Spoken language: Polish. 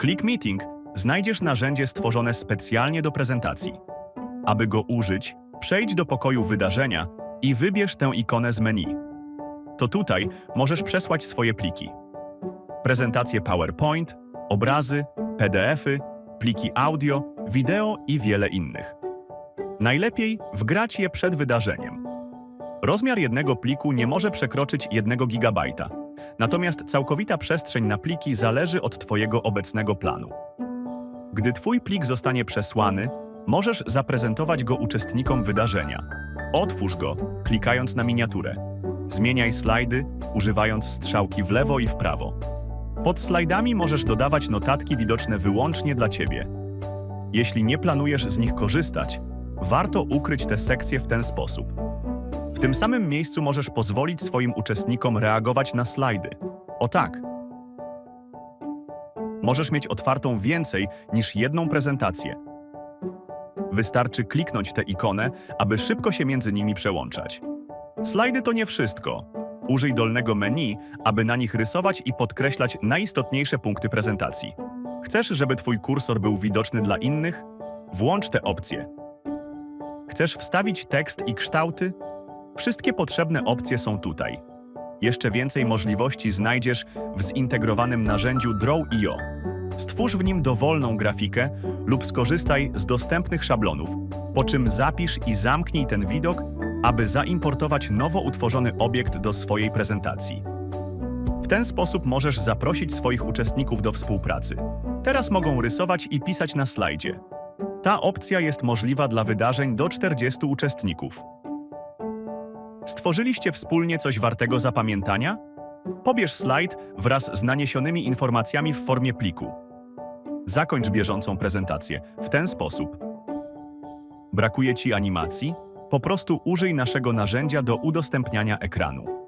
Click Meeting znajdziesz narzędzie stworzone specjalnie do prezentacji. Aby go użyć, przejdź do pokoju wydarzenia i wybierz tę ikonę z menu. To tutaj możesz przesłać swoje pliki. Prezentacje PowerPoint, obrazy, PDFy, pliki audio, wideo i wiele innych. Najlepiej wgrać je przed wydarzeniem. Rozmiar jednego pliku nie może przekroczyć 1 GB, natomiast całkowita przestrzeń na pliki zależy od Twojego obecnego planu. Gdy Twój plik zostanie przesłany, możesz zaprezentować go uczestnikom wydarzenia. Otwórz go, klikając na miniaturę. Zmieniaj slajdy, używając strzałki w lewo i w prawo. Pod slajdami możesz dodawać notatki widoczne wyłącznie dla Ciebie. Jeśli nie planujesz z nich korzystać, warto ukryć te sekcje w ten sposób. W tym samym miejscu możesz pozwolić swoim uczestnikom reagować na slajdy. O tak. Możesz mieć otwartą więcej niż jedną prezentację. Wystarczy kliknąć tę ikonę, aby szybko się między nimi przełączać. Slajdy to nie wszystko. Użyj dolnego menu, aby na nich rysować i podkreślać najistotniejsze punkty prezentacji. Chcesz, żeby Twój kursor był widoczny dla innych? Włącz te opcje. Chcesz wstawić tekst i kształty? Wszystkie potrzebne opcje są tutaj. Jeszcze więcej możliwości znajdziesz w zintegrowanym narzędziu Draw.io. Stwórz w nim dowolną grafikę lub skorzystaj z dostępnych szablonów, po czym zapisz i zamknij ten widok, aby zaimportować nowo utworzony obiekt do swojej prezentacji. W ten sposób możesz zaprosić swoich uczestników do współpracy. Teraz mogą rysować i pisać na slajdzie. Ta opcja jest możliwa dla wydarzeń do 40 uczestników. Stworzyliście wspólnie coś wartego zapamiętania? Pobierz slajd wraz z naniesionymi informacjami w formie pliku. Zakończ bieżącą prezentację w ten sposób. Brakuje Ci animacji? Po prostu użyj naszego narzędzia do udostępniania ekranu.